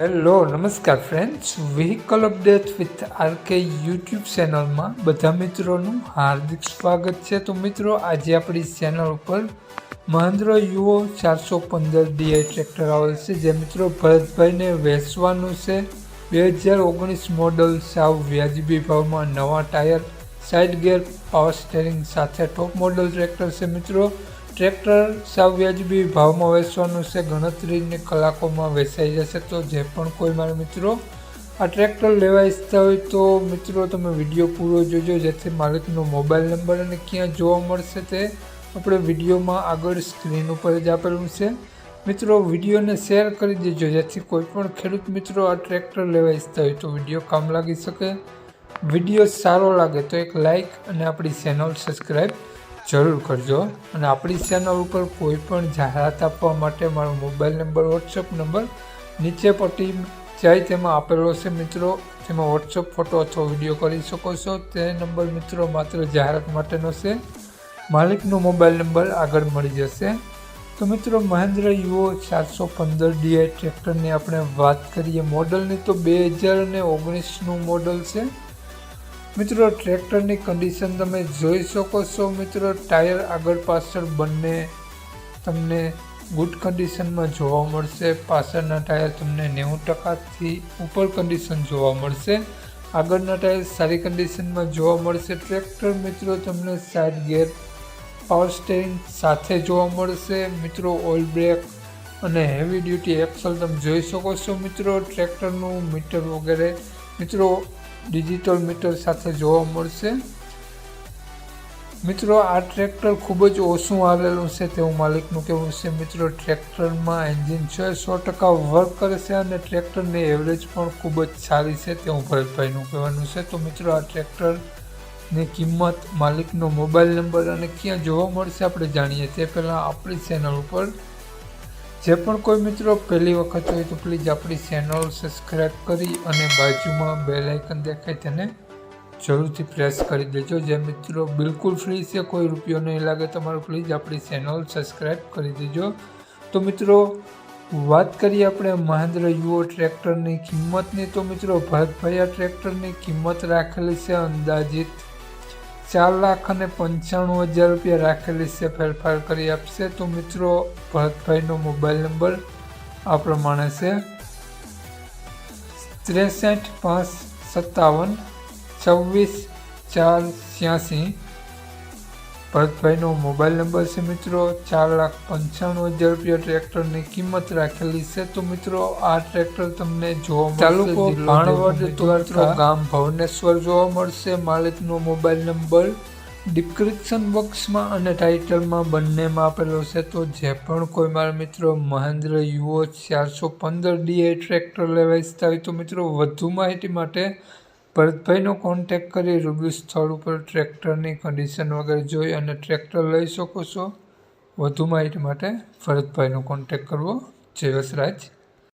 Hello, નમસ્કાર friends vehicle update with RK YouTube ચેનલમાં બધા મિત્રોનું હાર્દિક સ્વાગત છે. તો મિત્રો, આજે આપણી ચેનલ ઉપર મહેન્દ્ર યુઓ ચારસો પંદર ડીઆઈ ટ્રેક્ટર આવેલ છે. જે મિત્રો ભરતભાઈને વેચવાનું છે. બે હજાર ઓગણીસ મોડલ સાવ વ્યાજબી ભાવમાં નવા tyre side gear power steering સાથે ટોપ મોડલ ટ્રેક્ટર છે મિત્રો. ટ્રેક્ટર સાવ વ્યાજબી ભાવમાં વેચવાનું છે, ગણતરીની કલાકોમાં વેચાઈ જશે તો જે પણ કોઈ મારા મિત્રો આ ટ્રેક્ટર લેવા ઈચ્છતા હોય તો મિત્રો તમે વીડિયો પૂરો જોજો, જેથી માલિકનો મોબાઈલ નંબર અને ક્યાં જોવા મળશે તે આપણે વિડીયોમાં આગળ સ્ક્રીન ઉપર જ આપેલું છે. મિત્રો, વિડીયોને શેર કરી દેજો, જેથી કોઈ પણ ખેડૂત મિત્રો આ ટ્રેક્ટર લેવા ઈચ્છતા હોય તો વીડિયો કામ લાગી શકે. વીડિયો સારો લાગે તો એક લાઈક અને આપણી ચેનલ સબસ્ક્રાઈબ જરૂર કરજો. અને આપણી ચેનલ ઉપર કોઈ પણ જાહેરાત આપવા માટે મારો મોબાઈલ નંબર વોટ્સઅપ નંબર નીચે પટ્ટી જાય તેમાં આપેલો છે મિત્રો. તેમાં વોટ્સઅપ ફોટો અથવા વીડિયો કરી શકો છો. તે નંબર મિત્રો માત્ર જાહેરાત માટેનો છે. માલિકનો મોબાઈલ નંબર આગળ મળી જશે. તો મિત્રો, મહેન્દ્ર યુઓ ચારસો પંદર ડીઆઈ ટ્રેક્ટરની આપણે વાત કરીએ મોડલની. તો બે હજાર ઓગણીસનું મોડલ છે. મિત્રો, ટ્રેક્ટરની કન્ડિશન તમે જોઈ શકો છો મિત્રો. ટાયર આગળ પાછળ બંને તમને ગુડ કન્ડિશનમાં જોવા મળશે. પાછળના ટાયર તમને નેવું ટકાથી ઉપર કન્ડિશન જોવા મળશે. આગળના ટાયર સારી કન્ડિશનમાં જોવા મળશે. ટ્રેક્ટર મિત્રો, તમને સાઇડ ગેર પાવર સ્ટેરિંગ સાથે જોવા મળશે. મિત્રો ઓઇલ બ્રેક અને હેવી ડ્યુટી એક્સલ તમે જોઈ શકો છો મિત્રો. ટ્રેક્ટરનું મીટર વગેરે. મિત્રો ડિજિટલ મીટર સાથે જોવા મળશે. મિત્રો, આ ટ્રેક્ટર ખૂબ જ ઓછું આવેલું છે તેવું માલિકનું કહેવું છે. મિત્રો, ટ્રેક્ટરમાં એન્જિન છ, સો ટકા વર્ક કરે છે અને ટ્રેક્ટરની એવરેજ પણ ખૂબ જ સારી છે તેવું ભરતભાઈનું કહેવાનું છે. તો મિત્રો, આ ટ્રેક્ટરની કિંમત, માલિકનો મોબાઈલ નંબર અને ક્યાં જોવા મળશે આપણે જાણીએ તે પહેલાં આપણી ચેનલ ઉપર જે પણ કોઈ મિત્રો પહેલી વખત હોય તો પ્લીઝ આપણી ચેનલ સબસ્ક્રાઈબ કરી અને બાજુમાં બે લાઇકન દેખાય તેને જરૂરથી પ્રેસ કરી દેજો. જે મિત્રો બિલકુલ ફ્રી છે, કોઈ રૂપિયો નહીં લાગે તમારું પ્લીઝ આપણી ચેનલ સબસ્ક્રાઈબ કરી દેજો. તો મિત્રો, વાત કરીએ આપણે મહેન્દ્ર યુઓ ટ્રેક્ટરની કિંમતની. તો મિત્રો ભરતભાઈ આ ટ્રેક્ટરની કિંમત રાખેલી છે અંદાજિત ચાર લાખ અને પંચાણું હજાર રૂપિયા રાખેલી છે, ફેરફાર કરી આપશે. તો મિત્રો, ભરતભાઈનો મોબાઈલ નંબર આ પ્રમાણે છે. ત્રેસઠ, પાંચ, સત્તાવન, છવ્વીસ, ચાર, છ્યાસી ભરતભાઈનો મોબાઈલ નંબર છે મિત્રો ચાર લાખ પંચાણું હજાર રૂપિયા ટ્રેક્ટરની કિંમત રાખેલી છે. તો મિત્રો આ ટ્રેક્ટર તમને જોવા તાલુકો ભાણવડ મિત્રો ગામ ભવનેશ્વર જોવા મળશે. માલિકનો મોબાઈલ નંબર ડિસ્ક્રિપ્શન બોક્સમાં અને ટાઇટલમાં બંનેમાં આપેલો છે. તો જે પણ કોઈ મારા મિત્રો મહેન્દ્ર યુઓ ચારસો પંદર ડીઆઈ ટ્રેક્ટર લેવા ઈચ્છતા હોય તો મિત્રો વધુ માહિતી માટે ભરતભાઈનો કોન્ટેક કરી રૂબરૂ સ્થળ ઉપર ટ્રેક્ટરની કન્ડિશન વગેરે જોઈ અને ટ્રેક્ટર લઈ શકો છો. વધુ માહિતી માટે ભરતભાઈનો કોન્ટેક કરવો. જય વસરાજ.